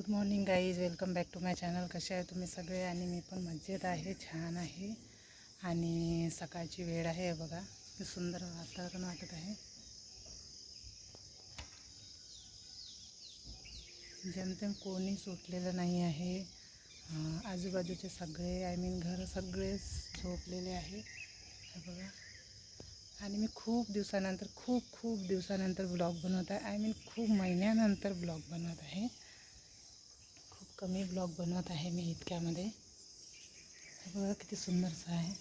Good morning guys welcome back to my channel. कसे आहे तुम्ही सगळे? आणि मी पण मजेत आहे छान आहे. आणि सकाळची वेळ आहे बघा. सुंदर वातावरण वाटत आहे. जेमतेम कोणी सुटलेलं नाही आहे. आजूबाजूचे सगळे आय मीन घर सगळेच झोपलेले आहे. बघा. आणि मी खूप दिवसानंतर खूप खूप दिवसानंतर ब्लॉग बनवत आहे. आय मीन खूप महिन्यानंतर ब्लॉग बनवत आहे. कमी ब्लॉग बनवत आहे मी इतक्यामध्ये. बघा किती सुंदरसं आहे.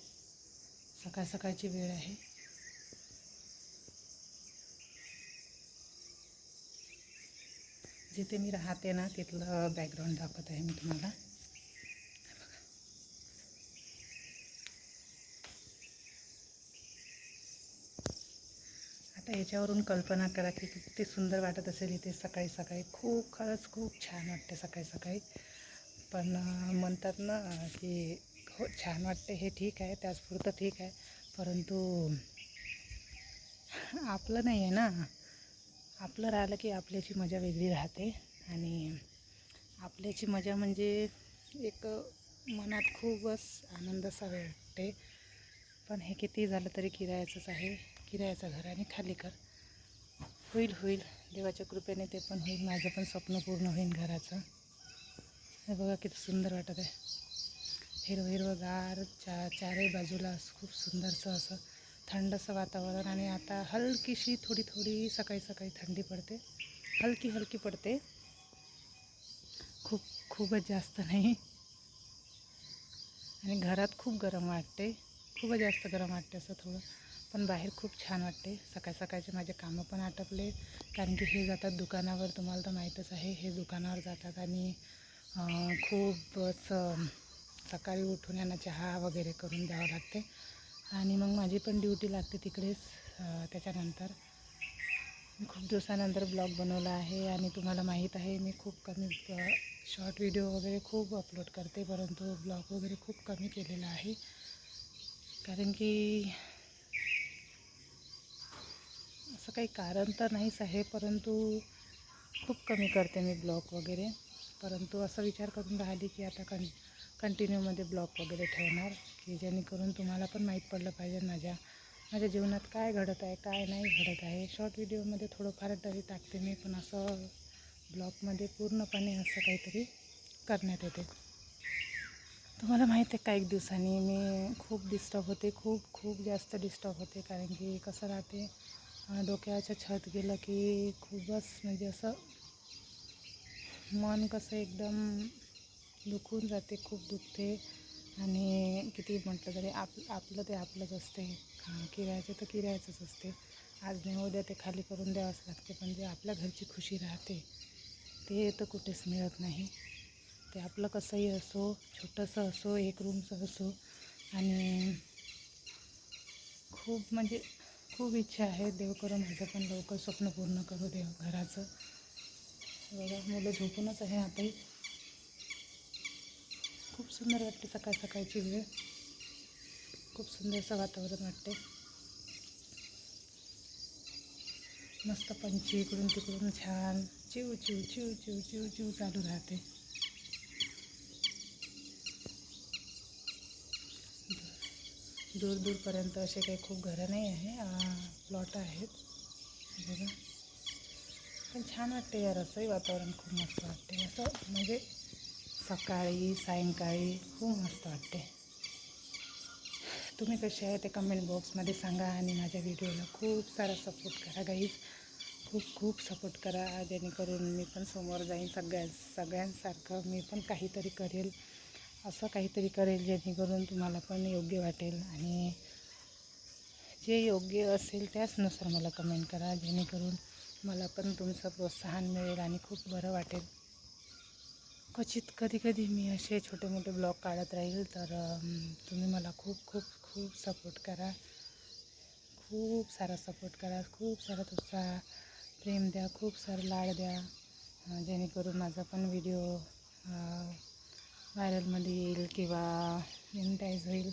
सकाळ सकाळची वेळ आहे. जिथे मी राहते ना तिथलं बॅकग्राऊंड दाखवत आहे मी तुम्हाला. आता याच्यावरून कल्पना करा की किती सुंदर वाटत असेल इथे सकाळी सकाळी. खूप खरंच खूप छान वाटते सकाळी सकाळी. पण म्हणतात ना की हो छान वाटते हे ठीक आहे त्याचपुरतं ठीक आहे. परंतु आपलं नाही आहे ना. आपलं राहिलं की आपल्याची मजा वेगळी राहते. आणि आपल्याची मजा म्हणजे एक मनात खूपच आनंद असा वाटते. पण हे किती झालं तरी किरायाचंच आहे. किरायाचं घर आणि खाली कर होईल होईल. देवाच्या कृपेने ते पण होईल. माझं पण स्वप्न पूर्ण होईल घराचं. हे बघा किती सुंदर वाटत आहे. हिरवं हिरवगार चा चारही बाजूला असं खूप सुंदरसं असं थंडसं वातावरण आणि आता हलकीशी थोडी थोडी सकाळी सकाळी थंडी पडते. हलकी हलकी पडते. खूप खूपच जास्त नाही. आणि घरात खूप गरम वाटते. खूपच जास्त गरम वाटते असं थोडं. पण बाहेर खूप छान वाटते. सकाळ सकाळचे माझे कामं पण आटपले. कारण की हे जातात दुकानावर तुम्हाला तर माहीतच आहे हे दुकानावर जातात आणि खूप असं सकाळी उठून यांना चहा वगैरे करून द्यावं लागते. आणि मग माझी पण ड्युटी लागते तिकडेच त्याच्यानंतर. खूप दिवसानंतर ब्लॉग बनवला आहे आणि तुम्हाला माहीत आहे मी खूप कमी शॉर्ट व्हिडिओ वगैरे खूप अपलोड करते परंतु ब्लॉग वगैरे खूप कमी केलेला आहे. कारण की असं काही कारण तर नाहीच आहे परंतु खूप कमी करते मी ब्लॉक वगैरे. परंतु असा विचार करून राहिली की आता कं कंटिन्यूमध्ये ब्लॉक वगैरे ठेवणार की जेणेकरून तुम्हाला पण माहीत पडलं पाहिजे माझ्या माझ्या जीवनात काय घडत आहे काय नाही घडत आहे. शॉर्ट व्हिडिओमध्ये थोडंफार तरी टाकते मी पण असं ब्लॉगमध्ये पूर्णपणे असं काहीतरी करण्यात येते. तुम्हाला माहीत आहे का एक दिवसांनी मी खूप डिस्टर्ब होते खूप खूप जास्त डिस्टर्ब होते कारण की कसं राहते डोक्याच्या छत गेलं की खूपच म्हणजे असं मन कसं एकदम दुखून जाते खूप दुखते. आणि किती म्हटलं तरी आप आपलं ते आपलंच असते. किरायचं किरायाचं तर किरायाचंच असते. आज नाही उद्या ते खाली करून द्यावंच लागते. पण जे आपल्या घरची खुशी राहते ते तर कुठेच मिळत नाही. ते आपलं कसंही असो छोटंसं असो एक रूमचं असो. आणि खूप म्हणजे खूप इच्छा आहे. देव करून माझं पण लवकर स्वप्न पूर्ण करू देव घराचं. बघा मुलं झोपूनच आहे आताही खूप सुंदर वाटते सकाळ सकाळची वेळ. खूप सुंदरसं वातावरण वाटते मस्त पंची इकडून तिकडून छान. चिव चिव चिव चिव चिव चिव चालू राहते. दूर दूरपर्यंत असे काही खूप घरं नाही आहे. प्लॉट आहेत. बघा. पण छान वाटते यार असंही वातावरण खूप मस्त वाटते. असं म्हणजे सकाळी सायंकाळी खूप मस्त वाटते. तुम्ही कसे आहे ते कमेंट बॉक्समध्ये सांगा आणि माझ्या व्हिडिओला खूप सारा सपोर्ट करा गाईज खूप खूप सपोर्ट करा. जेणेकरून मी पण समोर जाईन. सगळ्या सगळ्यांसारखं मी पण काहीतरी करेल. असं काहीतरी करेल जेणेकरून तुम्हाला पण योग्य वाटेल आणि जे योग्य असेल त्याचनुसार मला कमेंट करा जेणेकरून मला पण तुमचं प्रोत्साहन मिळेल आणि खूप बरं वाटेल. क्वचित कधी कधी मी असे छोटे मोठे ब्लॉग काढत राहील तर तुम्ही मला खूप खूप खूप सपोर्ट करा. खूप सारा सपोर्ट करा खूप सारा तुमचा प्रेम द्या खूप सारं लाड द्या जेणेकरून माझा पण व्हिडिओ व्हायरलमध्ये येईल किंवा मोनिटाईज होईल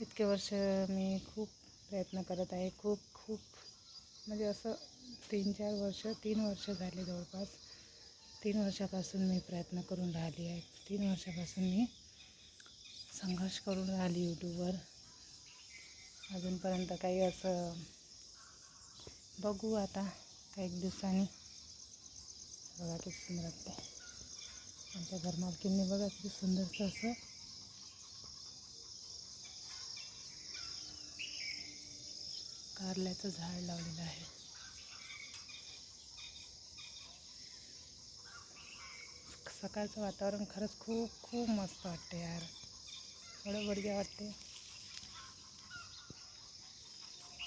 इतके वर्ष मी खूप प्रयत्न करत आहे. खूप खूप म्हणजे असं तीन चार वर्ष तीन वर्ष झाले जवळपास. तीन वर्षापासून मी प्रयत्न करून राहिली आहे. तीन वर्षापासून मी संघर्ष करून राहिली यूट्यूबवर. अजूनपर्यंत काही असं बघू आता काही दिवसांनी. बघा किती सुंदर आमच्या घरमालकींनी बघा किती सुंदरसं असं. कारल्याचं झाड लावलेलं आहे. सकाळचं वातावरण खरंच खूप खूप मस्त वाटते यार. थोडं बढिया वाटते.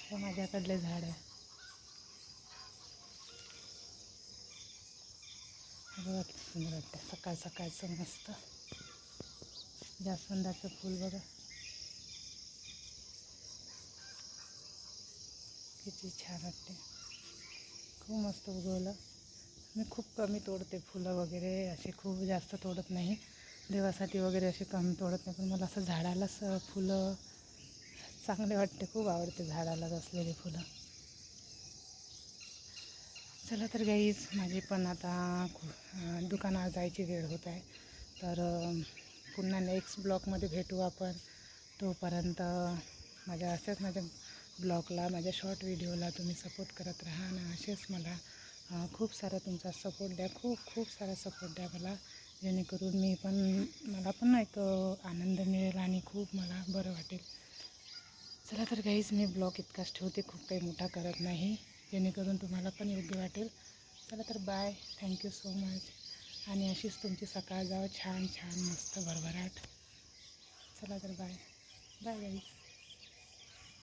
हे माझ्याकडले झाड. आहे बघा सुंदर वाटते सकाळ सकाळचं मस्त. जास्वंदाचं फूल बघा. किती छान वाटते खूप मस्त उगवलं. मी खूप कमी तोडते फुलं वगैरे असे खूप जास्त तोडत नाही. देवासाठी वगैरे असे कमी तोडत नाही पण मला असं झाडालाच फुलं चांगले वाटते. खूप आवडते झाडालाच असलेली फुलं. चला तर गाईज माझी पण आता खू- दुकानावर जायची वेळ होत आहे. तर पुन्हा नेक्स्ट ब्लॉगमध्ये भेटू आपण. तोपर्यंत माझ्या अशाच माझ्या ब्लॉगला माझ्या शॉर्ट व्हिडिओला तुम्ही सपोर्ट करत राहा आणि असेच मला खूप सारा तुमचा सपोर्ट द्या. खूप खूप सारा सपोर्ट द्या मला. जेणेकरून मी पण मला पण एक आनंद मिळेल आणि खूप मला बरं वाटेल. चला तर काहीच मी ब्लॉग इतकाच ठेवते. खूप काही मोठा करत नाही. जेणेकरून तुम्हाला पण योग्य वाटेल. चला तर बाय थँक्यू सो मच आणि अशीच तुमची सकाळ जावं. छान छान मस्त भरभराट. चला तर बाय बाय गाईज